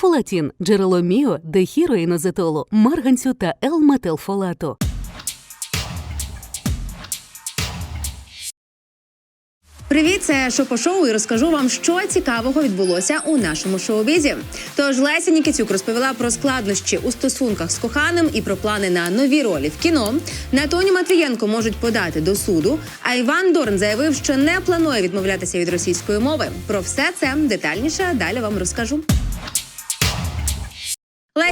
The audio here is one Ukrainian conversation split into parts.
Фолатін – джерело міо, дехіроїнозетолу, марганцю та Л-метилфолату. Привіт, це Шопо Шоу і розкажу вам, що цікавого відбулося у нашому шоу-бізі. Тож Леся Нікітюк розповіла про складнощі у стосунках з коханим і про плани на нові ролі в кіно. На Тоні Матвієнко можуть подати до суду. А Іван Дорн заявив, що не планує відмовлятися від російської мови. Про все це детальніше далі вам розкажу.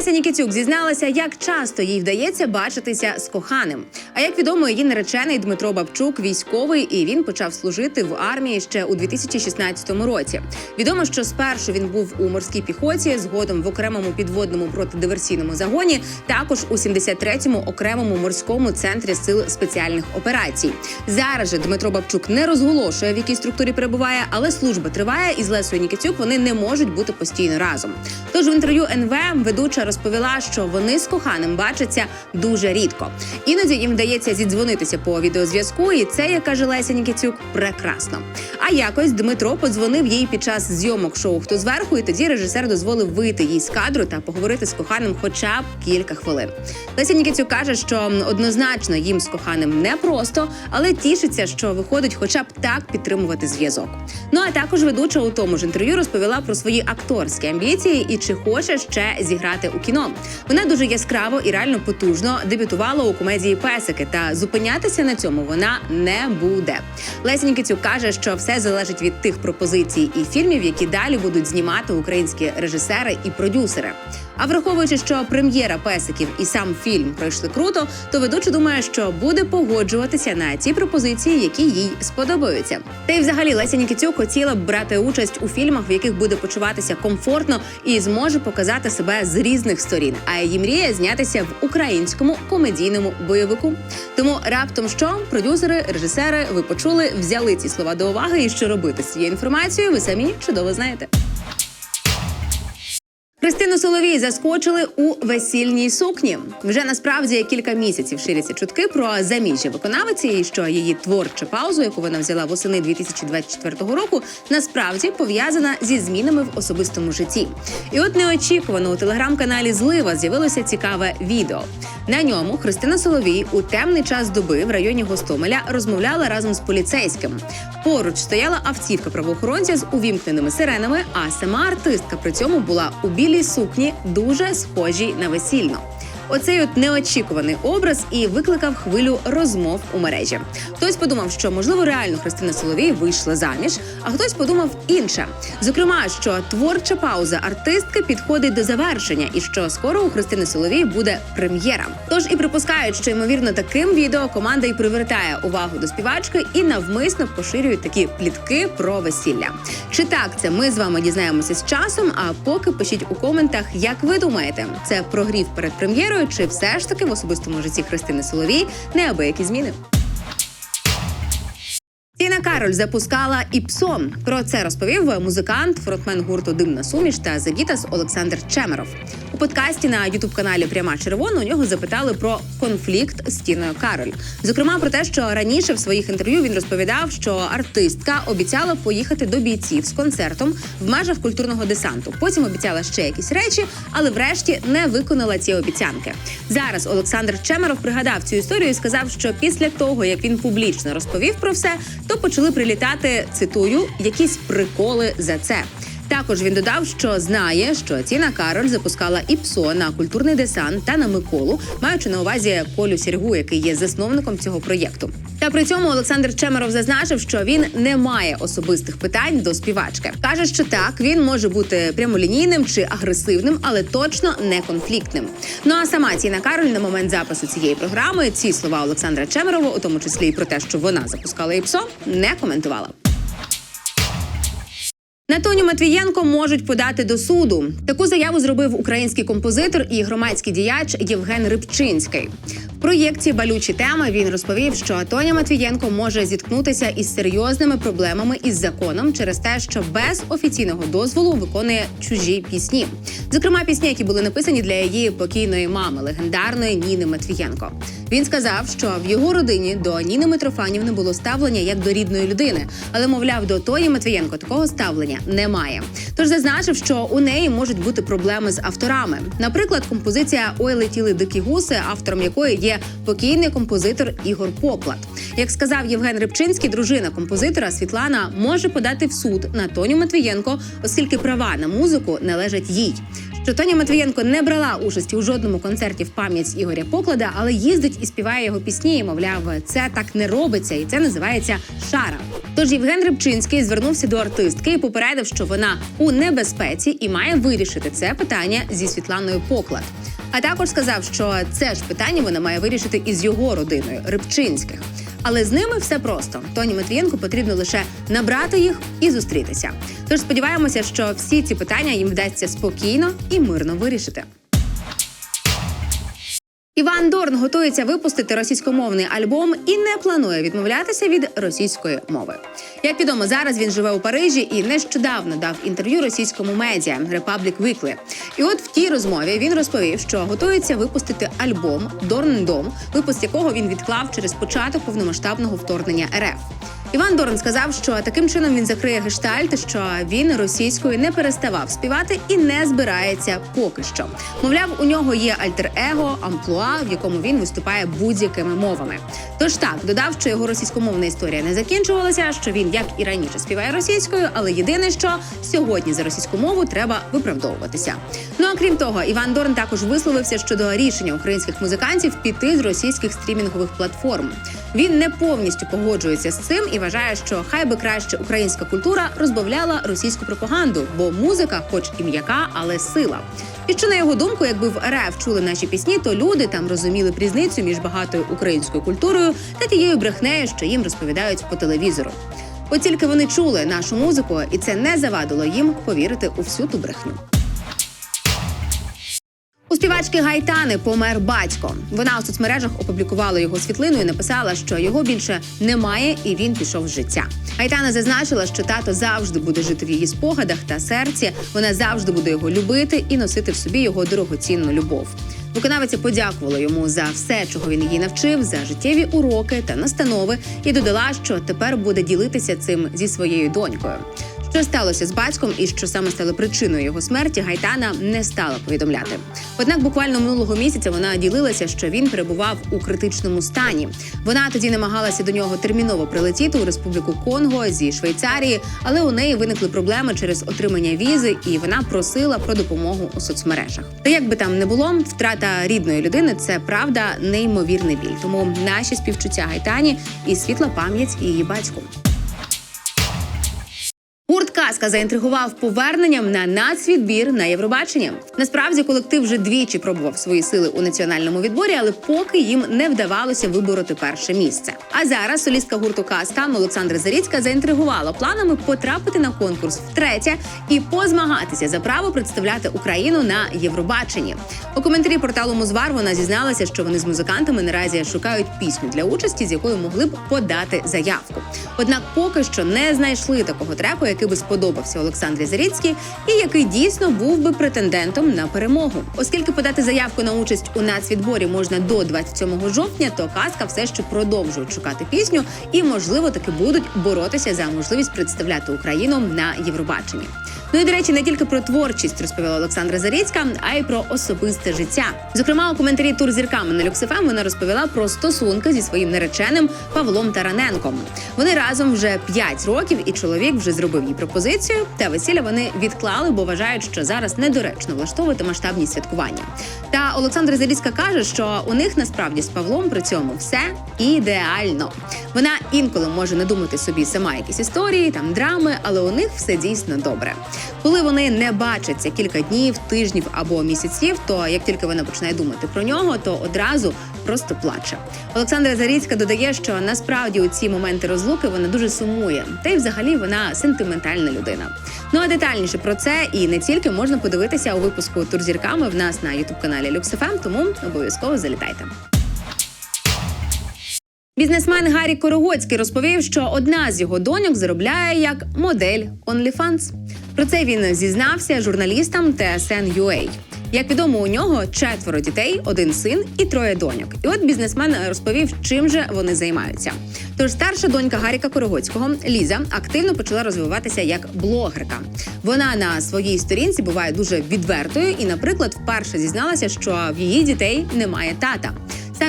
Леся Нікітюк зізналася, як часто їй вдається бачитися з коханим. А як відомо, її наречений Дмитро Бабчук військовий, і він почав служити в армії ще у 2016 році. Відомо, що спершу він був у морській піхоті, згодом в окремому підводному протидиверсійному загоні, також у 73-му окремому морському центрі сил спеціальних операцій. Зараз же Дмитро Бабчук не розголошує, в якій структурі перебуває, але служба триває, і з Лесою Нікітюк вони не можуть бути постійно разом. Тож в інтерв'ю НВ ведуча розповіла, що вони з коханим бачаться дуже рідко. Іноді їм вдається зідзвонитися по відеозв'язку, і це, як каже Леся Нікітюк, прекрасно. А якось Дмитро подзвонив їй під час зйомок шоу Хто зверху, і тоді режисер дозволив вийти їй з кадру та поговорити з коханим хоча б кілька хвилин. Леся Нікітюк каже, що однозначно їм з коханим непросто, але тішиться, що виходить, хоча б так підтримувати зв'язок. Ну а також ведуча у тому ж інтерв'ю розповіла про свої акторські амбіції і чи хоче ще зіграти у кіно. Вона дуже яскраво і реально потужно дебютувала у комедії Песики, та зупинятися на цьому вона не буде. Леся Нікітюк каже, що все залежить від тих пропозицій і фільмів, які далі будуть знімати українські режисери і продюсери. А враховуючи, що прем'єра песиків і сам фільм пройшли круто, то ведуча думає, що буде погоджуватися на ті пропозиції, які їй сподобаються. Та й взагалі Леся Нікітюк хотіла б брати участь у фільмах, в яких буде почуватися комфортно і зможе показати себе з різних сторін. А її мрія знятися в українському комедійному бойовику. Тому раптом що продюсери, режисери, ви почули, взяли ці слова до уваги, і що робити з цією інформацією, ви самі чудово знаєте. Христину Соловій заскочили у весільній сукні. Вже насправді кілька місяців ширяться чутки про заміжжя виконавиці, і що її творча паузу, яку вона взяла восени 2024 року, насправді пов'язана зі змінами в особистому житті. І от неочікувано у телеграм-каналі Злива з'явилося цікаве відео. На ньому Христина Соловій у темний час доби в районі Гостомеля розмовляла разом з поліцейським. Поруч стояла автівка правоохоронця з увімкненими сиренами, а сама артистка при цьому була у білій сукні, дуже схожі на весільну. Оцей от неочікуваний образ і викликав хвилю розмов у мережі. Хтось подумав, що можливо реально Христина Соловій вийшла заміж, а хтось подумав інше. Зокрема, що творча пауза артистки підходить до завершення, і що скоро у Христини Соловій буде прем'єра. Тож і припускають, що ймовірно таким відео команда і привертає увагу до співачки і навмисно поширюють такі плітки про весілля. Чи так це ми з вами дізнаємося з часом? А поки пишіть у коментах, як ви думаєте, це прогрів перед прем'єрою, чи все ж таки в особистому житті Христини Соловій неабиякі зміни? Тіна Кароль запускала іпсон. Про це розповів музикант, фронтмен гурту Димна суміш та Загітас Олександр Чемеров. Подкасті на ютуб каналі Пряма червона у нього запитали про конфлікт з Тіною Кароль. Зокрема, про те, що раніше в своїх інтерв'ю він розповідав, що артистка обіцяла поїхати до бійців з концертом в межах культурного десанту. Потім обіцяла ще якісь речі, але врешті не виконала ці обіцянки. Зараз Олександр Чемеров пригадав цю історію і сказав, що після того як він публічно розповів про все, то почали прилітати цитую якісь приколи за це. Також він додав, що знає, що Тіна Кароль запускала ІПСО на культурний десант та на Миколу, маючи на увазі Колю Сіргу, який є засновником цього проєкту. Та при цьому Олександр Чемеров зазначив, що він не має особистих питань до співачки. каже, що так він може бути прямолінійним чи агресивним, але точно не конфліктним. Ну а сама Тіна Кароль на момент запису цієї програми ці слова Олександра Чемерова, у тому числі і про те, що вона запускала ІПСО, не коментувала. На Тоню Матвієнко можуть подати до суду. Таку заяву зробив український композитор і громадський діяч Євген Рибчинський. В проєкті Балючі теми він розповів, що Тоня Матвієнко може зіткнутися із серйозними проблемами із законом через те, що без офіційного дозволу виконує чужі пісні. Зокрема, пісні, які були написані для її покійної мами, легендарної Ніни Матвієнко. Він сказав, що в його родині до Ніни Митрофанівни було ставлення як до рідної людини, але мовляв, до Тоні Матвієнко такого ставлення немає. Тож зазначив, що у неї можуть бути проблеми з авторами. Наприклад, композиція Ой летіли дикі гуси, автором якої є покійний композитор Ігор Поклад. Як сказав Євген Рибчинський, дружина композитора Світлана може подати в суд на Тоню Матвієнко, оскільки права на музику належать їй. Що Тоня Матвієнко не брала участі у жодному концерті в пам'ять Ігоря Поклада, але їздить і співає його пісні. І, мовляв, це так не робиться, і це називається шара. Тож Євген Рибчинський звернувся до артистки і попередив, що вона у небезпеці і має вирішити це питання зі Світланою Поклад. А також сказав, що це ж питання вона має вирішити із його родиною Рибчинських. Але з ними все просто. Тоні Матвієнко потрібно лише набрати їх і зустрітися. Тож сподіваємося, що всі ці питання їм вдасться спокійно і мирно вирішити. Іван Дорн готується випустити російськомовний альбом і не планує відмовлятися від російської мови. Як відомо, зараз він живе у Парижі і нещодавно дав інтерв'ю російському медіа Republic Weekly. І от в тій розмові він розповів, що готується випустити альбом Дорн Дом, випуск якого він відклав через початок повномасштабного вторгнення РФ. Іван Дорн сказав, що таким чином він закриє гештальт, що він російською не переставав співати і не збирається поки що. Мовляв, у нього є альтер-его, амплуа, в якому він виступає будь-якими мовами. Тож так додав, що його російськомовна історія не закінчувалася, що він, як і раніше, співає російською, але єдине, що сьогодні за російську мову треба виправдовуватися. Ну а крім того, Іван Дорн також висловився щодо рішення українських музикантів піти з російських стрімінгових платформ. Він не повністю погоджується з цим і вважає, що хай би краще українська культура розбавляла російську пропагаганду, бо музика, хоч і м'яка, але сила. І що на його думку, якби в РФ чули наші пісні, то люди там розуміли різницю між багатою українською культурою та тією брехнею, що їм розповідають по телевізору. От тільки вони чули нашу музику, і це не завадило їм повірити у всю ту брехню. У співачки Гайтани помер батько. Вона у соцмережах опублікувала його світлину і написала, що його більше немає, і він пішов з життя. Гайтана зазначила, що тато завжди буде жити в її спогадах та серці. Вона завжди буде його любити і носити в собі його дорогоцінну любов. Виконавиця подякувала йому за все, чого він її навчив, за життєві уроки та настанови, і додала, що тепер буде ділитися цим зі своєю донькою. Що сталося з батьком і що саме стало причиною його смерті, Гайтана не стала повідомляти. Однак, буквально минулого місяця вона ділилася, що він перебував у критичному стані. Вона тоді намагалася до нього терміново прилетіти у республіку Конго зі Швейцарії, але у неї виникли проблеми через отримання візи, і вона просила про допомогу у соцмережах. Та як би там не було, втрата рідної людини це правда неймовірний біль. Тому наші співчуття Гайтані і світла пам'ять її батьку. Гурт заінтригував поверненням на нацвідбір на Євробачення. Насправді колектив вже двічі пробував свої сили у національному відборі, але поки їм не вдавалося вибороти перше місце. А зараз солістка гурту Казка Олександра Заріцька заінтригувала планами потрапити на конкурс втретє і позмагатися за право представляти Україну на Євробаченні. У коментарі порталу Музвар вона зізналася, що вони з музикантами наразі шукають пісню для участі, з якою могли б подати заявку. Однак поки що не знайшли такого треку, який би сподобався Олександрі Заріцькій, і який дійсно був би претендентом на перемогу. Оскільки подати заявку на участь у нацвідборі можна до 27 жовтня, то казка все ще продовжують шукати пісню і, можливо, таки будуть боротися за можливість представляти Україну на Євробаченні. Ну і до речі, не тільки про творчість розповіла Олександра Заріцька, а й про особисте життя. Зокрема, у коментарі тур зірками на Люксифем вона розповіла про стосунки зі своїм нареченим Павлом Тараненком. Вони разом вже 5 років, і чоловік вже зробив їй пропозицію. Та весілля вони відклали, бо вважають, що зараз недоречно влаштовувати масштабні святкування. Та Олександра Заріцька каже, що у них насправді з Павлом при цьому все ідеально. Вона інколи може надумати собі сама якісь історії, там драми, але у них все дійсно добре. Коли вони не бачаться кілька днів, тижнів або місяців, то як тільки вона починає думати про нього, то одразу просто плаче. Олександра Заріцька додає, що насправді у ці моменти розлуки вона дуже сумує, та й взагалі вона сентиментальна людина. Ну а детальніше про це і не тільки можна подивитися у випуску Турзірками в нас на ютуб каналі LuxFM, тому обов'язково залітайте. Бізнесмен Гаррі Корогоцький розповів, що одна з його доньок заробляє як модель OnlyFans. Про це він зізнався журналістам TSN.ua. Як відомо, у нього четверо дітей, один син і троє доньок. І от бізнесмен розповів, чим же вони займаються. Тож старша донька Гаріка Корогоцького Ліза активно почала розвиватися як блогерка. Вона на своїй сторінці буває дуже відвертою і, наприклад, вперше зізналася, що в її дітей немає тата.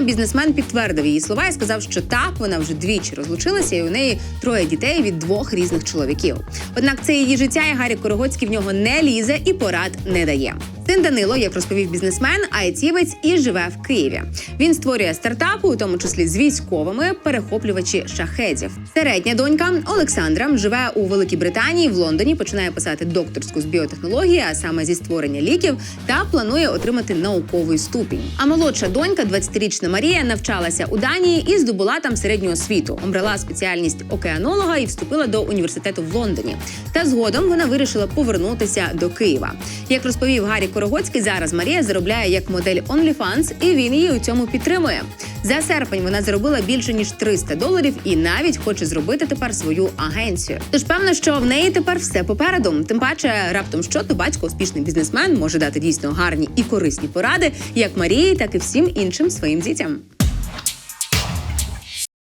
Бізнесмен підтвердив її слова і сказав, що так вона вже двічі розлучилася, і у неї троє дітей від двох різних чоловіків. Однак це її життя, і Гарі Корогоцький в нього не лізе і порад не дає. Син Данило, як розповів бізнесмен, айтівець і живе в Києві. Він створює стартапи, у тому числі з військовими, перехоплювачі шахедів. Середня донька Олександра живе у Великій Британії в Лондоні. Починає писати докторську з біотехнології, а саме зі створення ліків, та планує отримати науковий ступінь. А молодша донька, 20-річна Марія, навчалася у Данії і здобула там середню освіту. Обрала спеціальність океанолога і вступила до університету в Лондоні. Та згодом вона вирішила повернутися до Києва. Як розповів Гарі Корогоцький, зараз Марія заробляє як модель OnlyFans, і він її у цьому підтримує. За серпень вона заробила більше ніж 300 доларів і навіть хоче зробити тепер свою агенцію. Тож певно, що в неї тепер все попереду. Тим паче, раптом що то батько успішний бізнесмен може дати дійсно гарні і корисні поради, як Марії, так і всім іншим своїм дітям.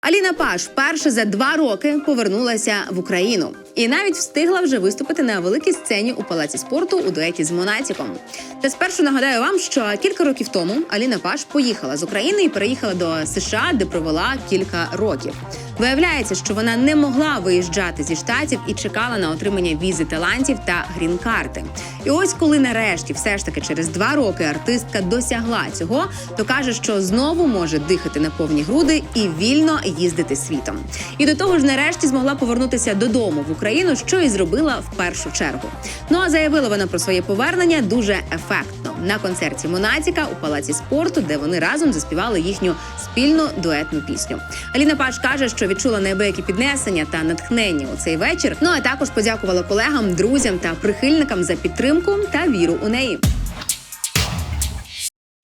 Аліна Паш вперше за два роки повернулася в Україну і навіть встигла вже виступити на великій сцені у палаці спорту у дуеті з Монатіком. Та спершу нагадаю вам, що кілька років тому Аліна Паш поїхала з України і переїхала до США, де провела кілька років. Виявляється, що вона не могла виїжджати зі штатів і чекала на отримання візи талантів та грін-карти. І ось, коли нарешті, все ж таки, через два роки артистка досягла цього, то каже, що знову може дихати на повні груди і вільно їздити світом. І до того ж, нарешті змогла повернутися додому в Україну, що і зробила в першу чергу. Ну а заявила вона про своє повернення дуже ефектно на концерті Монатіка у палаці спорту, де вони разом заспівали їхню спільну дуетну пісню. Аліна Паш каже, що відчула неабиякі піднесення та натхнення у цей вечір. Ну а також подякувала колегам, друзям та прихильникам за підтримку та віру у неї.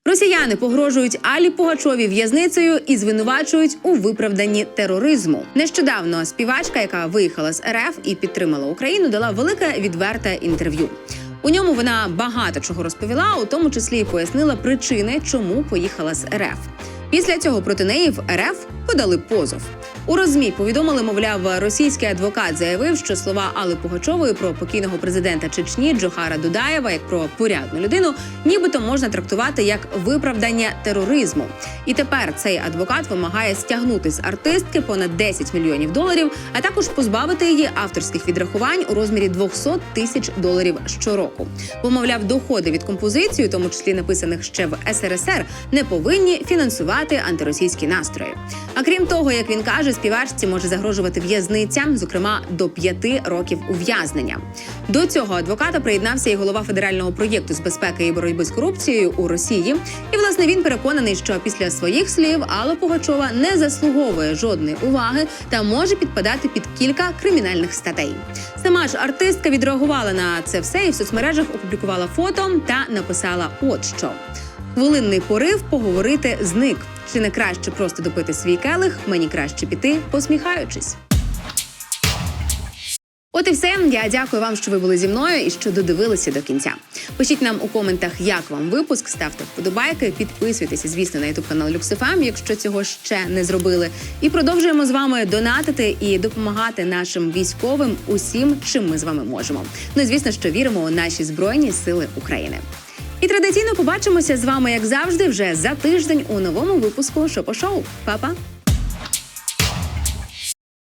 Росіяни погрожують Алі Пугачові в'язницею і звинувачують у виправданні тероризму. Нещодавно співачка, яка виїхала з РФ і підтримала Україну, дала велике відверте інтерв'ю. У ньому вона багато чого розповіла, у тому числі пояснила причини, чому поїхала з РФ. Після цього проти неї в РФ подали позов. У розмі повідомили, мовляв, російський адвокат заявив, що слова Алли Пугачової про покійного президента Чечні Джохара Дудаєва як про порядну людину, нібито можна трактувати як виправдання тероризму. І тепер цей адвокат вимагає стягнути з артистки понад 10 мільйонів доларів, а також позбавити її авторських відрахувань у розмірі 200 тисяч доларів щороку. Бо, мовляв, доходи від композиції, тому числі написаних ще в СРСР, не повинні фінансувати антиросійські настрої. А крім того, як він каже, співачці може загрожувати в'язниця, зокрема до п'яти років ув'язнення. До цього адвоката приєднався і голова федерального проєкту з безпеки і боротьби з корупцією у Росії. І власне він переконаний, що після своїх слів Алла Пугачова не заслуговує жодної уваги та може підпадати під кілька кримінальних статей. Сама ж артистка відреагувала на це все і в соцмережах опублікувала фото та написала: от що. Хвилинний порив поговорити зник. Чи не краще просто допити свій келих? Мені краще піти, посміхаючись. От і все. Я дякую вам, що ви були зі мною і що додивилися до кінця. Пишіть нам у коментах, як вам випуск, ставте вподобайки, підписуйтеся, звісно, на ютуб канал LuxFM, якщо цього ще не зробили. І продовжуємо з вами донатити і допомагати нашим військовим усім, чим ми з вами можемо. Ну і звісно, що віримо у наші збройні сили України. І традиційно побачимося з вами, як завжди, вже за тиждень у новому випуску Шопо Шоу. Па-па!